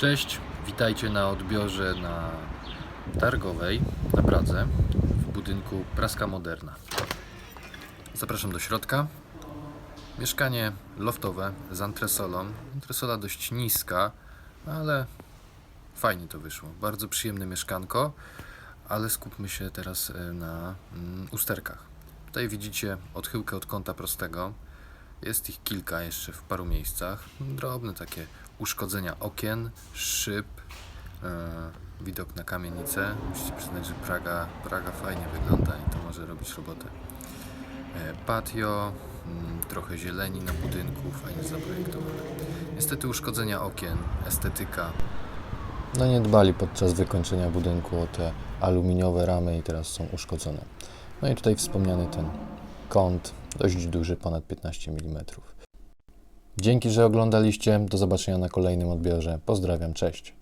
Cześć, witajcie na odbiorze na Targowej na Pradze w budynku Praska Moderna. Zapraszam do środka. Mieszkanie loftowe z antresolą. Antresola dość niska, ale fajnie to wyszło. Bardzo przyjemne mieszkanko, ale skupmy się teraz e, na mm, usterkach. Tutaj widzicie odchyłkę od kąta prostego. Jest ich kilka jeszcze w paru miejscach. Drobne takie uszkodzenia okien, szyb, e, widok na kamienicę. Musicie przyznać, że Praga, Praga fajnie wygląda i to może robić robotę. E, patio, mm, trochę zieleni na budynku, fajnie zaprojektowane. Niestety uszkodzenia okien, estetyka. No nie dbali podczas wykończenia budynku o te aluminiowe ramy i teraz są uszkodzone. No i tutaj wspomniany ten kąt, dość duży, ponad 15 mm. Dzięki, że oglądaliście. Do zobaczenia na kolejnym odbiorze. Pozdrawiam, cześć.